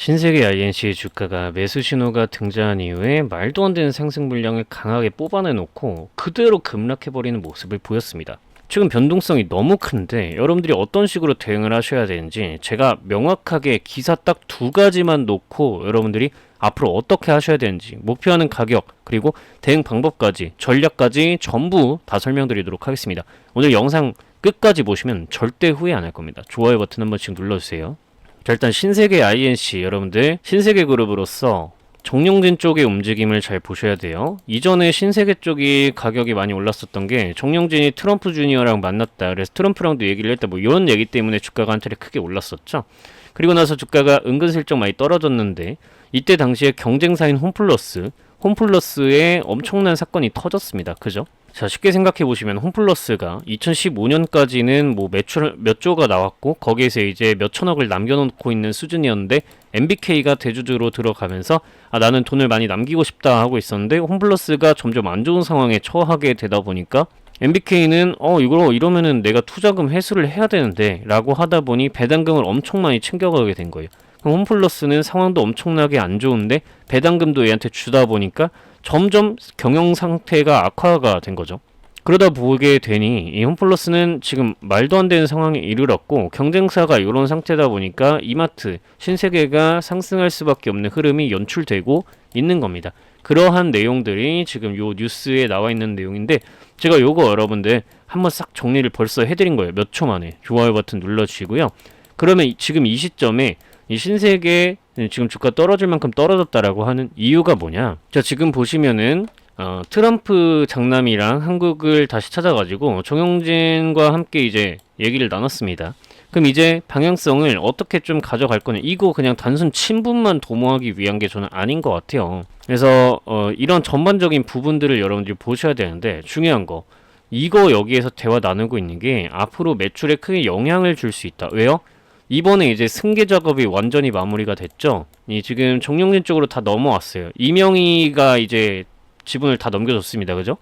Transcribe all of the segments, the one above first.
신세계 INC의 주가가 매수 신호가 등장한 이후에 말도 안 되는 상승 물량을 강하게 뽑아내놓고 그대로 급락해버리는 모습을 보였습니다. 지금 변동성이 너무 큰데 여러분들이 어떤 식으로 대응을 하셔야 되는지 제가 명확하게 기사 딱 두 가지만 놓고 여러분들이 앞으로 어떻게 하셔야 되는지 목표하는 가격 그리고 대응 방법까지 전략까지 전부 다 설명드리도록 하겠습니다. 오늘 영상 끝까지 보시면 절대 후회 안 할 겁니다. 좋아요 버튼 한 번씩 눌러주세요. 자, 일단 신세계 INC 여러분들 신세계 그룹으로서 정용진 쪽의 움직임을 잘 보셔야 돼요. 이전에 신세계 쪽이 가격이 많이 올랐었던 게 정용진이 트럼프 주니어랑 만났다. 그래서 트럼프랑도 얘기를 했다. 뭐 이런 얘기 때문에 주가가 한 차례 크게 올랐었죠. 그리고 나서 주가가 은근슬쩍 많이 떨어졌는데 이때 당시에 경쟁사인 홈플러스 홈플러스에 엄청난 사건이 터졌습니다. 그죠? 자, 쉽게 생각해 보시면 홈플러스가 2015년까지는 뭐 매출 몇 조가 나왔고 거기에서 이제 몇 천억을 남겨놓고 있는 수준이었는데 MBK가 대주주로 들어가면서 아 나는 돈을 많이 남기고 싶다 하고 있었는데 홈플러스가 점점 안 좋은 상황에 처하게 되다 보니까 MBK는 어 이거 이러면은 내가 투자금 회수를 해야 되는데라고 하다 보니 배당금을 엄청 많이 챙겨가게 된 거예요. 홈플러스는 상황도 엄청나게 안 좋은데 배당금도 얘한테 주다 보니까 점점 경영 상태가 악화가 된 거죠. 그러다 보게 되니 이 홈플러스는 지금 말도 안 되는 상황에 이르렀고 경쟁사가 이런 상태다 보니까 이마트, 신세계가 상승할 수밖에 없는 흐름이 연출되고 있는 겁니다. 그러한 내용들이 지금 요 뉴스에 나와 있는 내용인데 제가 요거 여러분들 한번 싹 정리를 벌써 해드린 거예요. 몇 초 만에 좋아요 버튼 눌러주시고요. 그러면 지금 이 시점에 이 신세계 지금 주가 떨어질 만큼 떨어졌다라고 하는 이유가 뭐냐? 자 지금 보시면은 어, 트럼프 장남이랑 한국을 다시 찾아가지고 정용진과 함께 이제 얘기를 나눴습니다. 그럼 이제 방향성을 어떻게 좀 가져갈 거냐? 이거 그냥 단순 친분만 도모하기 위한 게 저는 아닌 것 같아요. 그래서 어, 이런 전반적인 부분들을 여러분들이 보셔야 되는데 중요한 거 이거 여기에서 대화 나누고 있는 게 앞으로 매출에 크게 영향을 줄 수 있다. 왜요? 이번에 이제 승계 작업이 완전히 마무리가 됐죠. 이 지금 정용진 쪽으로 다 넘어왔어요. 이명희가 이제 지분을 다 넘겨줬습니다. 그죠?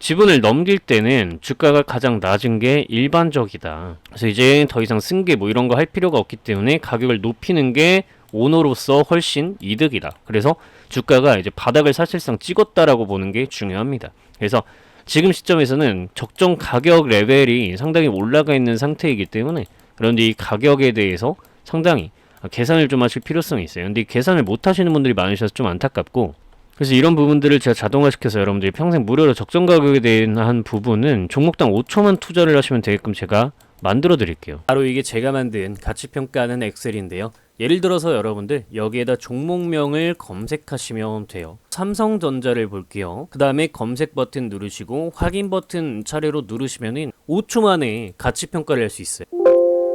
지분을 넘길 때는 주가가 가장 낮은 게 일반적이다. 그래서 이제 더 이상 승계 뭐 이런 거 할 필요가 없기 때문에 가격을 높이는 게 오너로서 훨씬 이득이다. 그래서 주가가 이제 바닥을 사실상 찍었다라고 보는 게 중요합니다. 그래서 지금 시점에서는 적정 가격 레벨이 상당히 올라가 있는 상태이기 때문에 그런데 이 가격에 대해서 상당히 계산을 좀 하실 필요성이 있어요. 근데 계산을 못 하시는 분들이 많으셔서 좀 안타깝고 그래서 이런 부분들을 제가 자동화시켜서 여러분들이 평생 무료로 적정 가격에 대한 부분은 종목당 5초만 투자를 하시면 되게끔 제가 만들어 드릴게요. 바로 이게 제가 만든 가치 평가하는 엑셀인데요. 예를 들어서 여러분들 여기에다 종목명을 검색하시면 돼요. 삼성전자를 볼게요. 그 다음에 검색 버튼 누르시고 확인 버튼 차례로 누르시면은 5초 만에 가치 평가를 할 수 있어요.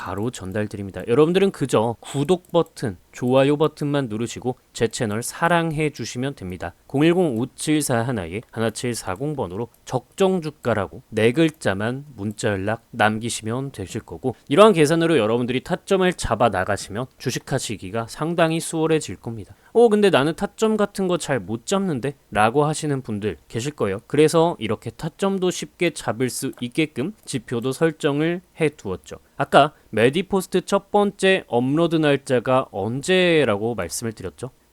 바로 전달드립니다. 여러분들은 그저 구독 버튼, 좋아요 버튼만 누르시고 제 채널 사랑해 주시면 됩니다. 010-5741 하나에 1740번으로 적정 주가라고 네 글자만 문자 연락 남기시면 되실 거고 이러한 계산으로 여러분들이 타점을 잡아 나가시면 주식하시기가 상당히 수월해질 겁니다. 어 근데 나는 타점 같은 거 잘 못 잡는데 라고 하시는 분들 계실 거예요. 그래서 이렇게 타점도 쉽게 잡을 수 있게끔 지표도 설정을 해 두었죠. 아까 메디포스트 첫 번째 업로드 날짜가 언제라고 말씀을 드렸죠?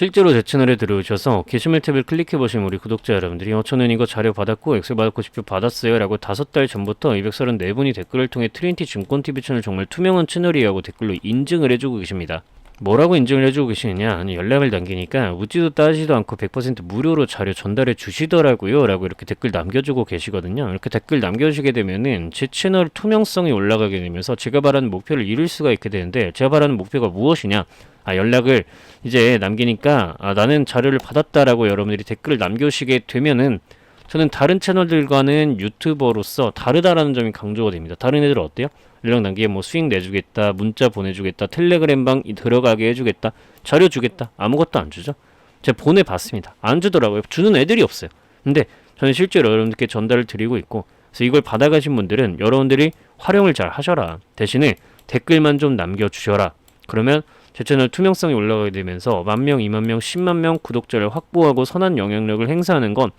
실제로 제 채널에 들어오셔서 게시물 탭을 클릭해 보시면 우리 구독자 여러분들이 어 저는 이거 자료 받았고 엑셀 받았고 지표 받았어요 라고 다섯 달 전부터 234분이 댓글을 통해 트렌티 증권TV 채널 정말 투명한 채널이라고 댓글로 인증을 해주고 계십니다. 뭐라고 인증을 해주고 계시느냐 아니 연락을 남기니까 묻지도 따지도 않고 100% 무료로 자료 전달해 주시더라고요 라고 이렇게 댓글 남겨주고 계시거든요 이렇게 댓글 남겨주시게 되면은 제 채널 투명성이 올라가게 되면서 제가 바라는 목표를 이룰 수가 있게 되는데 제가 바라는 목표가 무엇이냐 아 연락을 이제 남기니까 아, 나는 자료를 받았다라고 여러분들이 댓글을 남겨주시게 되면은 저는 다른 채널들과는 유튜버로서 다르다라는 점이 강조가 됩니다. 다른 애들은 어때요? 연락 남기에 뭐 수익 내주겠다, 문자 보내주겠다, 텔레그램방 들어가게 해주겠다, 자료 주겠다, 아무것도 안 주죠. 제가 보내봤습니다. 안 주더라고요. 주는 애들이 없어요. 근데 저는 실제로 여러분들께 전달을 드리고 있고, 그래서 이걸 받아가신 분들은 여러분들이 활용을 잘 하셔라. 대신에 댓글만 좀 남겨주셔라. 그러면 제 채널 투명성이 올라가게 되면서 만 명, 이만 명, 십만 명 구독자를 확보하고 선한 영향력을 행사하는 건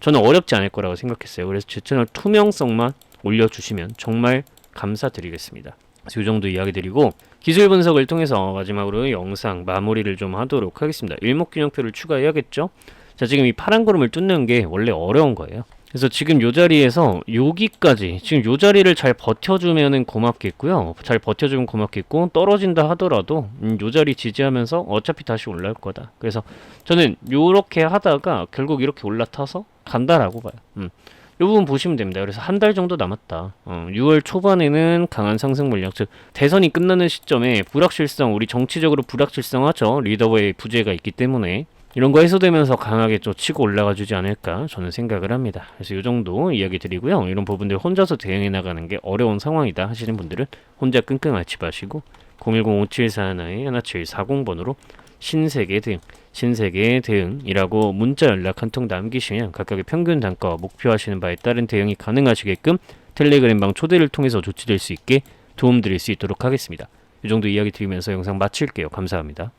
저는 어렵지 않을 거라고 생각했어요. 그래서 제 채널 투명성만 올려주시면 정말 감사드리겠습니다. 이 정도 이야기 드리고 기술 분석을 통해서 마지막으로 영상 마무리를 좀 하도록 하겠습니다. 일목균형표를 추가해야겠죠? 자 지금 이 파란 구름을 뚫는 게 원래 어려운 거예요. 그래서 지금 요 자리에서 여기까지 지금 요 자리를 잘 버텨주면은 고맙겠고요. 잘 버텨주면 고맙겠고 떨어진다 하더라도 음, 요 자리 지지하면서 어차피 다시 올라올 거다. 그래서 저는 요렇게 하다가 결국 이렇게 올라타서 간다라고 봐요. 음. 이 부분 보시면 됩니다. 그래서 한 달 정도 남았다. 어, 6월 초반에는 강한 상승 물량, 즉 대선이 끝나는 시점에 불확실성, 우리 정치적으로 불확실성하죠. 리더의 부재가 있기 때문에 이런 거 해소되면서 강하게 또 치고 올라가 주지 않을까 저는 생각을 합니다. 그래서 이 정도 이야기 드리고요. 이런 부분들 혼자서 대응해 나가는 게 어려운 상황이다 하시는 분들은 혼자 끙끙 앓지 마시고 010-5741-1740번으로 신세계 대응, 신세계 대응이라고 문자 연락 한 통 남기시면 각각의 평균 단가와 목표하시는 바에 따른 대응이 가능하시게끔 텔레그램방 초대를 통해서 조치될 수 있게 도움드릴 수 있도록 하겠습니다. 이 정도 이야기 드리면서 영상 마칠게요. 감사합니다.